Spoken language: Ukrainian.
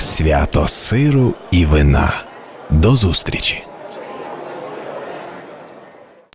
свято сиру і вина. До зустрічі!